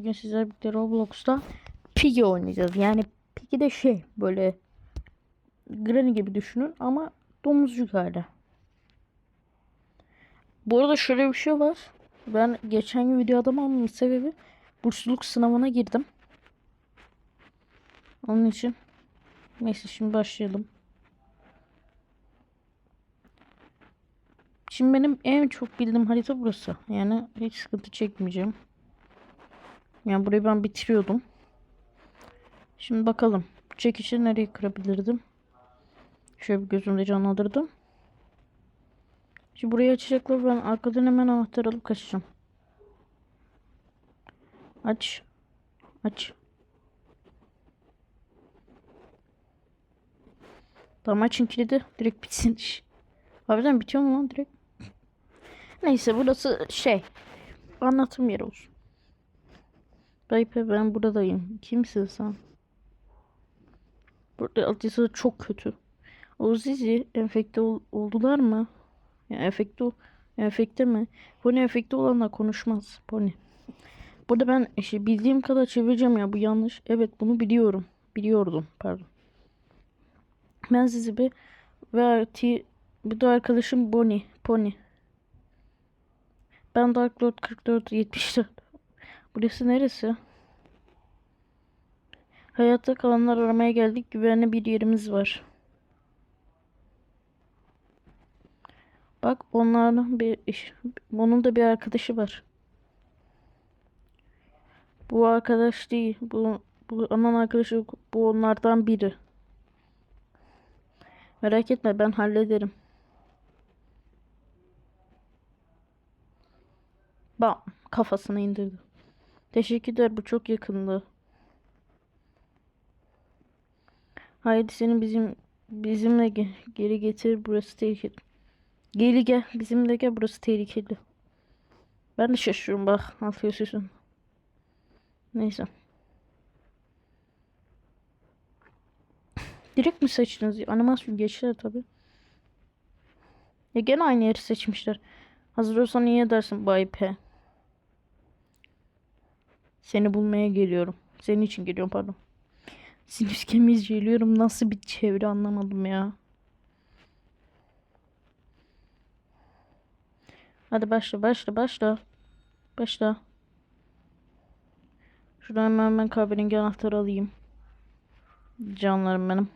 Bugün sizlerle birlikte Roblox'ta Piggy oynayacağız. Yani Piggy de şey böyle Granny gibi düşünün ama domuzcuk hali. Bu arada şöyle bir şey var. Ben geçen gün videoda almamın sebebi bursluluk sınavına girdim. Onun için neyse şimdi başlayalım. Şimdi benim en çok bildiğim harita burası. Yani hiç sıkıntı çekmeyeceğim. Yani burayı ben bitiriyordum. Şimdi bakalım. Çekişi nereye kırabilirdim? Şöyle bir gözümde canlandırdım. Şimdi burayı açacaklar. Ben arkadan hemen anahtar alıp kaçacağım. Aç. Aç. Tamam açın kilidi. Direkt bitsin iş. Harbiden bitiyor mu lan direkt? Neyse burası şey. Anlatım yeri olsun. Baype ben buradayım. Kimsin sen? Burada altyazı çok kötü. O Zizi enfekte ol- oldular mı? Ya enfekte ol- enfekte mi? Pony enfekte olanla konuşmaz. Pony. Burada ben işte bildiğim kadar çevireceğim ya bu yanlış. Evet bunu biliyorum. Biliyordum pardon. Ben sizi bir ve T bu da arkadaşım Bonnie. Pony. Ben Dark Lord 44 74. Burası neresi? Hayatta kalanlar aramaya geldik. Güvenli bir yerimiz var. Bak onların bir iş- onun da bir arkadaşı var. Bu arkadaş değil. Bu bu anan arkadaşı. Bu onlardan biri. Merak etme ben hallederim. Bam kafasına indirdi. Teşekkürler bu çok yakındı. Haydi seni bizim bizimle ge- geri getir burası tehlikeli. Geri gel bizimle gel burası tehlikeli. Ben de şaşırıyorum bak afiyet Neyse. Direkt mi seçtiniz? Animasyon geçtiler tabi. Ya gene aynı yeri seçmişler. Hazır olsan iyi edersin Bay P. Seni bulmaya geliyorum. Senin için geliyorum pardon. Sinüs kemiği geliyorum. Nasıl bir çevre anlamadım ya. Hadi başla başla başla. Başla. Şuradan hemen ben kahverengi anahtarı alayım. Canlarım benim.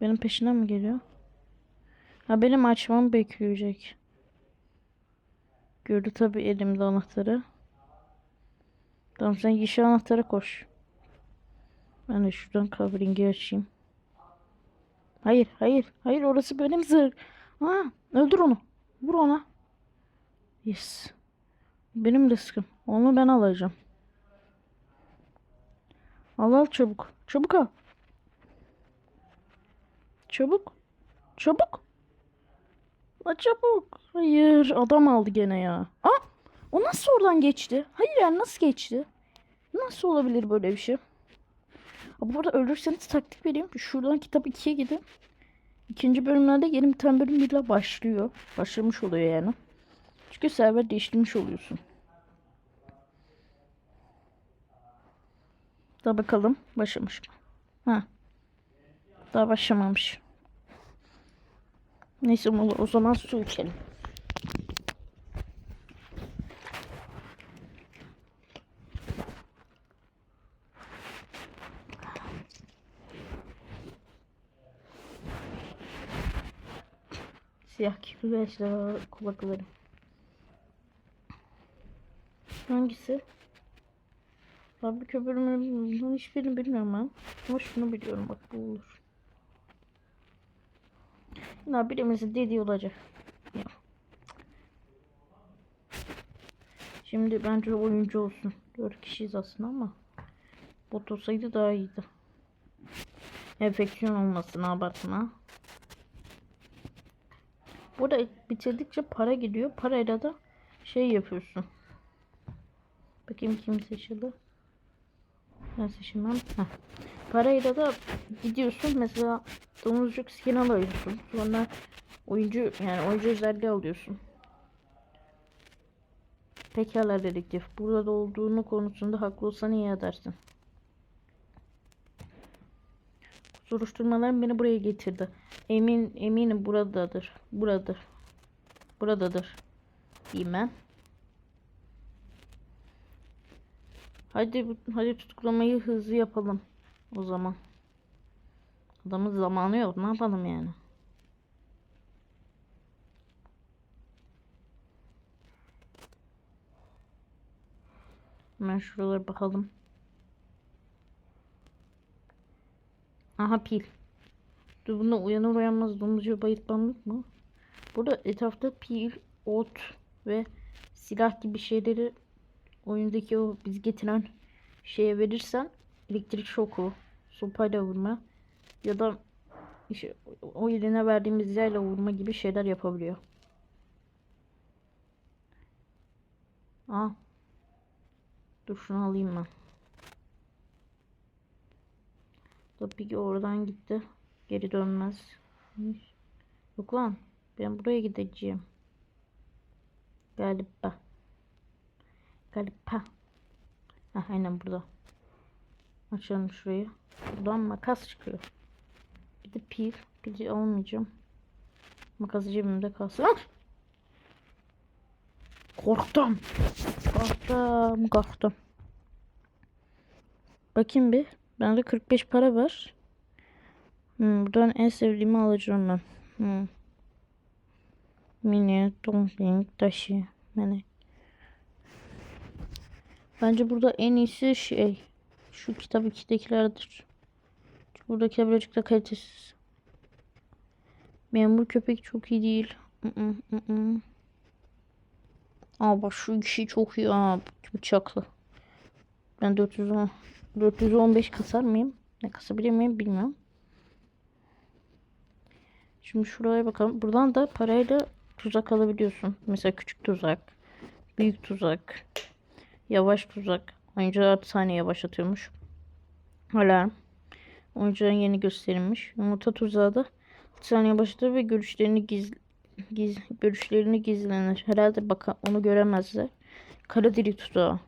Benim peşinden mi geliyor? Ha benim açmamı bekleyecek. Gördü tabi elimde anahtarı. Tamam sen yeşil anahtara koş. Ben de şuradan covering'i açayım. Hayır hayır hayır orası benim zırh. Ha, öldür onu. Vur ona. Yes. Benim rızkım. Onu ben alacağım. Al al çabuk. Çabuk al. Çabuk. Çabuk. La çabuk. Hayır adam aldı gene ya. Aa, o nasıl oradan geçti? Hayır yani nasıl geçti? Nasıl olabilir böyle bir şey? Bu arada ölürseniz taktik vereyim. Şuradan kitap 2'ye gidin. İkinci bölümlerde yeni bir tane bölüm bile başlıyor. Başlamış oluyor yani. Çünkü server değiştirmiş oluyorsun. Da bakalım başlamış mı? Ha. Daha başlamamış. Neyse o zaman su içelim. Siyah kirli ejderha kulakları. Hangisi? Abi köpürümün hiçbirini bilmiyorum ben. Ama şunu biliyorum bak bu olur. Ya birimizin dediği olacak. Ya. Şimdi bence oyuncu olsun. Dört kişiyiz aslında ama. Bot olsaydı daha iyiydi. Enfeksiyon olmasın abartma. Burada bitirdikçe para gidiyor. Parayla da şey yapıyorsun. Bakayım kim seçildi. Ben seçilmem. Heh. Parayla da gidiyorsun. Mesela domuzcuk skin alıyorsun. Sonra oyuncu yani oyuncu özelliği alıyorsun. Pekala dedektif. Burada olduğunu konusunda haklı olsan iyi edersin. Soruşturmalar beni buraya getirdi. Emin eminim buradadır. Buradır. Buradadır. Diyeyim ben. Hadi hadi tutuklamayı hızlı yapalım o zaman. Adamın zamanı yok. Ne yapalım yani? Hemen şuralara bakalım. Aha pil. Dur bunda uyanır uyanmaz domuzcu bayıltmam yok mu? Burada etrafta pil, ot ve silah gibi şeyleri oyundaki o biz getiren şeye verirsen elektrik şoku, sopayla vurma ya da işte o eline verdiğimiz yayla vurma gibi şeyler yapabiliyor. Aa. Dur şunu alayım ben. Tabii ki oradan gitti. Geri dönmez. Yok lan. Ben buraya gideceğim. Galiba. Galiba. Ha aynen burada. Açalım şurayı. Buradan makas çıkıyor. Bir de pil. Pili almayacağım. Makas cebimde kalsın. Ah! Korktum. Korktum. Korktum. Bakayım bir. Bende 45 para var. Hmm, buradan en sevdiğimi alacağım ben. Hmm. Mini, dumpling, taşı, melek. Bence burada en iyisi şey. Şu kitap ikidekilerdir. Çünkü buradakiler birazcık da kalitesiz. Memur köpek çok iyi değil. Mm, mm, mm. Aa bak şu kişi çok iyi. Aa, bıçaklı. Ben 410, 415 kasar mıyım? Ne kasabilir miyim bilmiyorum. Şimdi şuraya bakalım. Buradan da parayla tuzak alabiliyorsun. Mesela küçük tuzak, büyük tuzak, yavaş tuzak. Oyuncu 6 saniye yavaşlatıyormuş. Alarm. Oyuncunun yeni gösterilmiş. Yumurta tuzağı da 6 saniye başlatır ve görüşlerini gizli giz, görüşlerini gizlenir. Herhalde baka onu göremezler. Kara deli tuzağı.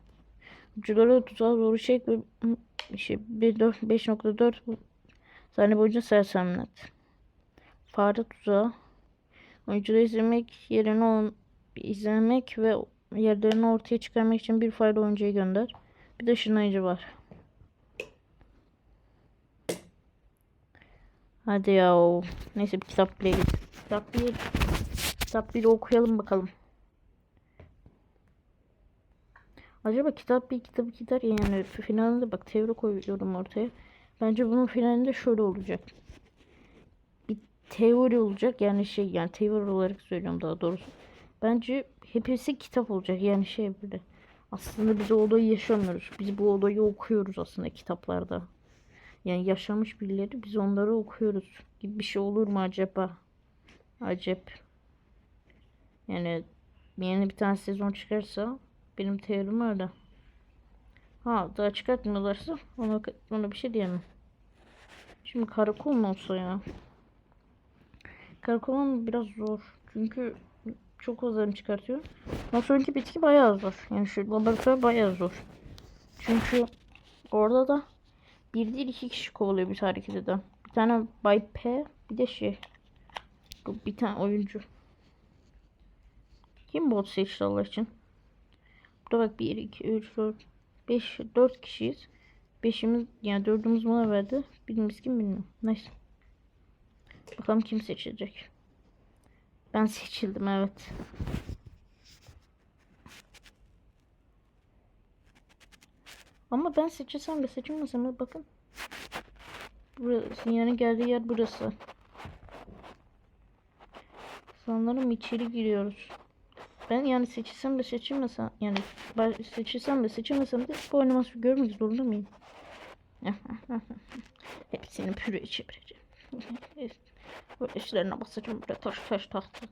Uculara tuzağa doğru çek ve şey, 5.4 saniye boyunca sersemlet. Fare tuzağı. Oyuncuları izlemek yerine izlemek ve yerlerini ortaya çıkarmak için bir fayda oyuncuya gönder. Bir de ışınlayıcı var. Hadi ya. Neyse bir kitap bile. Kitap bir kitap bir okuyalım bakalım. Acaba kitap bir kitabı gider ya yani finalinde bak teori koyuyorum ortaya. Bence bunun finalinde şöyle olacak. Bir teori olacak yani şey yani teori olarak söylüyorum daha doğrusu. Bence hepsi kitap olacak yani şey böyle. Aslında biz o olayı yaşamıyoruz. Biz bu olayı okuyoruz aslında kitaplarda. Yani yaşamış birileri biz onları okuyoruz. Gibi bir şey olur mu acaba? Acep. Yani yeni bir tane sezon çıkarsa benim teorim öyle. Ha daha çıkartmıyorlarsa ona, ona bir şey diyemem. Şimdi karakol mu olsa ya? Karakol biraz zor. Çünkü çok fazla çıkartıyor. Sonraki bitki bayağı zor. Yani şu laboratuvar bayağı zor. Çünkü orada da bir değil iki kişi kovalıyor bir hareket eden. Bir tane Bay P bir de şey. Bir tane oyuncu. Kim bot seçti Allah için? Burada bak 1, 2, 3, 4, 5, 4 kişiyiz. Beşimiz yani dördümüz bana verdi. Birimiz kim bilmiyorum. Neyse. Bakalım kim seçilecek. Ben seçildim evet. Ama ben seçilsem de seçilmesem de bakın. Burası yani geldiği yer burası. Sanırım içeri giriyoruz. Ben yani seçilsem de seçilmesem yani seçilsem de seçilmesem de bu animasyonu görmek zorunda mıyım? Hepsini püre çevireceğim. Böyle işlerine basacağım böyle taş taş tahta.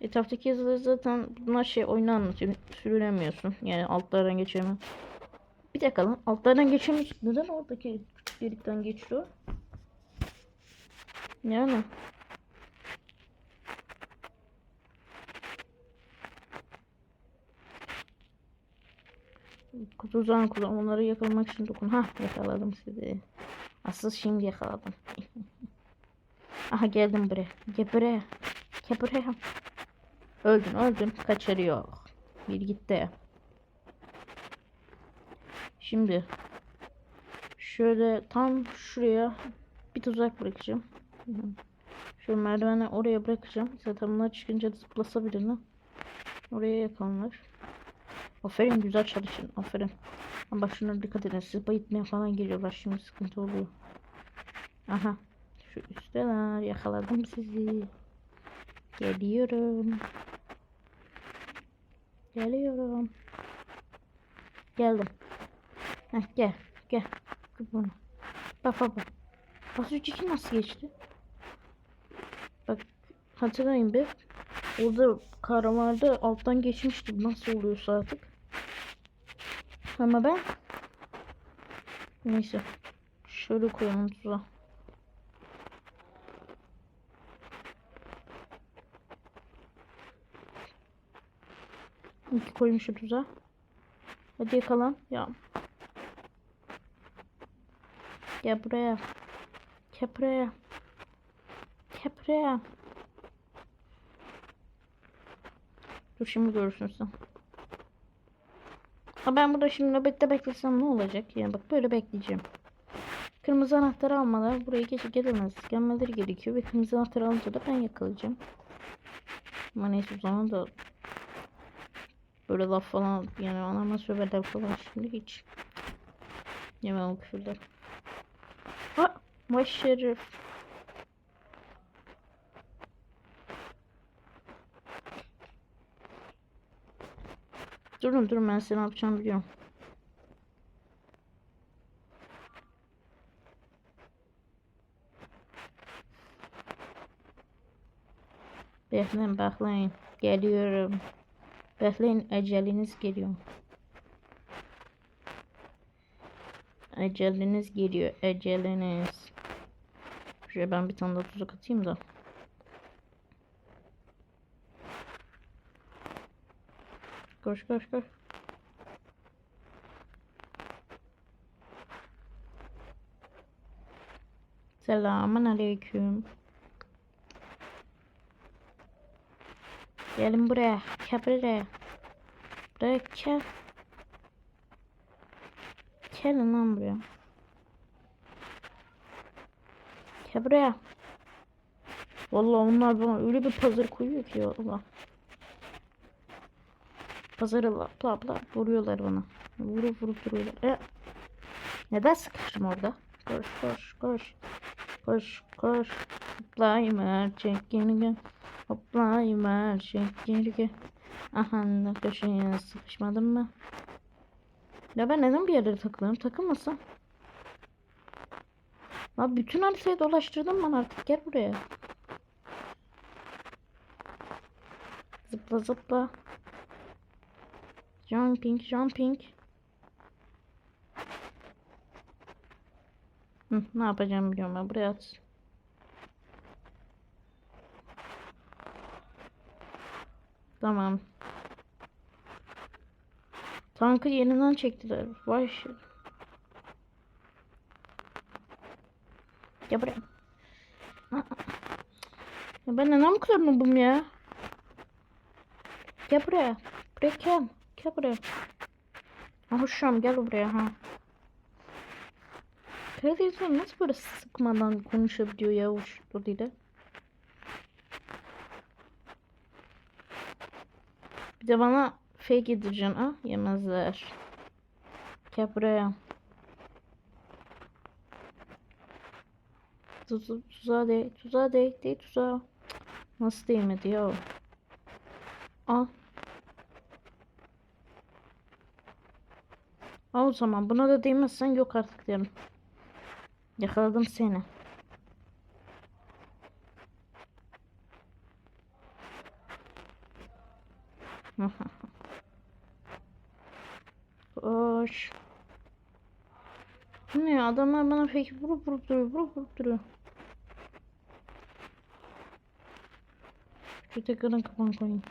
Etraftaki yazıları zaten bunlar şey oyunu anlatıyor. Sürülemiyorsun. Yani altlardan geçemiyor. Bir dakika lan. Altlardan geçemiyorsun. Neden oradaki delikten geçiyor? Yani. Tuzağın kullan. Onları yakalamak için dokun. Hah yakaladım sizi. Asıl şimdi yakaladım. Aha geldim buraya. Gel buraya. Gel buraya. Öldün öldün. Kaçarı yok. Bir gitti. Şimdi şöyle tam şuraya bir tuzak bırakacağım. Şu merdiveni oraya bırakacağım. Zaten bunlar çıkınca zıplasa birini. Oraya yakalanır. Aferin güzel çalışın. Aferin. Ama bak dikkat edin. Siz bayıtmaya falan geliyorlar. Şimdi sıkıntı oluyor. Aha. Şu üstteler. Yakaladım sizi. Geliyorum. Geliyorum. Geldim. Heh, gel. Gel. Gel bunu. Bak bak bak. Az önceki nasıl geçti? Bak hatırlayın bir. Orada kahramanlarda alttan geçmiştim. Nasıl oluyorsa artık. Ama ben neyse. Şöyle koyalım tuzağa. İki koymuşum tuzağa. Hadi yakalan. Ya. Gel buraya. Gel buraya. Gel buraya. Dur şimdi görürsün sen. Ha ben burada şimdi nöbette beklesem ne olacak? Yani bak böyle bekleyeceğim. Kırmızı anahtarı almalar buraya geç gelemez. Gelmeleri gerekiyor ve kırmızı anahtarı alınca da ben yakalayacağım. Ama neyse o zaman da böyle laf falan yani anama söylerler falan şimdi hiç yemem o küfürler. Ha vay şerif. Durun durun ben size ne yapacağımı biliyorum. Bekleyin bekleyin. Geliyorum. Bekleyin eceliniz geliyor. Eceliniz geliyor. Eceliniz. Şuraya ben bir tane daha tuzak atayım da. Koş koş koş. Selamun aleyküm. Gelin buraya. Gel buraya. Gel. Gelin lan buraya. Gel buraya. Vallahi onlar bana öyle bir pazar koyuyor ki ya Allah. Pazarı la bla bla vuruyorlar bana. Vurup vurup duruyorlar. E, neden sıkıştım orada? Koş koş koş. Koş koş. Hoplayma çek geri gel. Hoplayma çek geri gel. Aha köşeye sıkışmadım mı? Ya ben neden bir yerlere takılıyorum? Takılmasam. Abi bütün haritayı dolaştırdım ben artık. Gel buraya. Zıpla zıpla. Jumping, jumping. Hı, ne yapacağım biliyorum ben. Buraya at. Tamam. Tankı yeniden çektiler. Vay shit. Gel buraya. Ya ben neden bu kadar noobum ya? Gel buraya. Buraya gel. Gel buraya. Ha gel buraya ha. Karadeniz nasıl böyle sıkmadan konuşabiliyor ya o o? Bir de bana fake yedireceksin ha yemezler. Gel buraya. Tuz, tuzağa değ, tuzağa değ, değ tuzağa. Nasıl değmedi ya? Al. Al o zaman buna da değmezsen yok artık derim. Yakaladım seni. Koş. Bu ne ya? Adamlar bana peki vurup vurup duruyor, vurup vurup duruyor. Şu tekrardan kapan koyayım.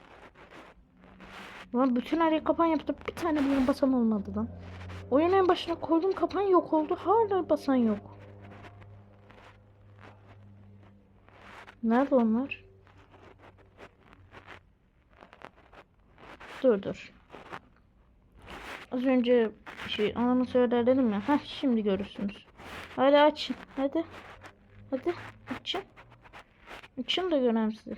Lan bütün her kapan yaptım. Bir tane bile basan olmadı lan. Oyun en başına koydum kapan yok oldu. Hala basan yok. Nerede onlar? Dur dur. Az önce şey anamı söyler dedim ya. Heh şimdi görürsünüz. Hadi açın. Hadi. Hadi açın. Açın da göreyim sizi.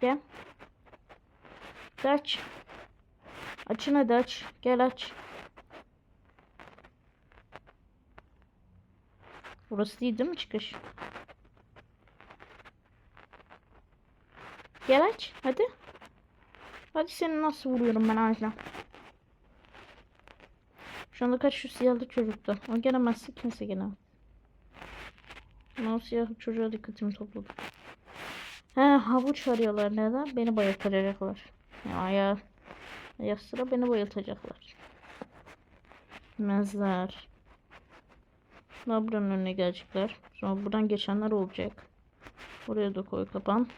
Gel. Aç. Açın hadi aç. Gel aç. Burası değil değil mi çıkış? Gel aç. Hadi. Hadi seni nasıl vuruyorum ben ağzına. Şu anda kaç şu siyahlı çocukta. O gelemezse kimse gelemez. Ben o siyahlı çocuğa dikkatimi topladım. He havuç arıyorlar neden? Beni bayıltacaklar. Ya ya. Ya sıra beni bayıltacaklar. Mezar. Daha buranın önüne gelecekler. Sonra buradan geçenler olacak. Buraya da koy kapan.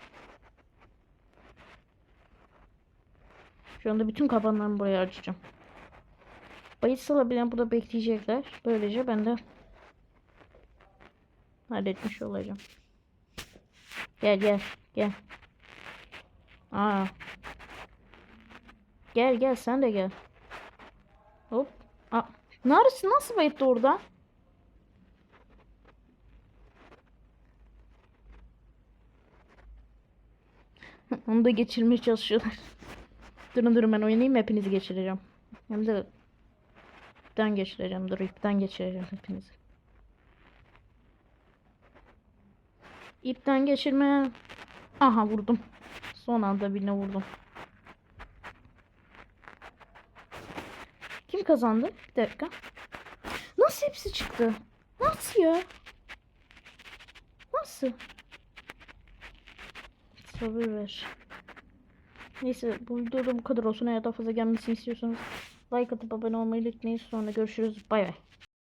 Şu anda bütün kapanlarımı buraya harcayacağım. Bayılsalar bile burada bekleyecekler. Böylece ben de halletmiş olacağım. Gel gel gel. Aa. Gel gel sen de gel. Hop. Aa. Neresi nasıl bayıttı orada? Onu da geçirmeye çalışıyorlar. Durun durun ben oynayayım hepinizi geçireceğim. Hem de ipten geçireceğim. Dur ipten geçireceğim hepinizi. İpten geçirme. Aha vurdum. Son anda birine vurdum. Kim kazandı? Bir dakika. Nasıl hepsi çıktı? Nasıl ya? Nasıl? Sabır ver. Neyse bu videoda bu kadar olsun. Eğer daha fazla gelmesini istiyorsanız like atıp abone olmayı unutmayın. Sonra görüşürüz. Bay bay.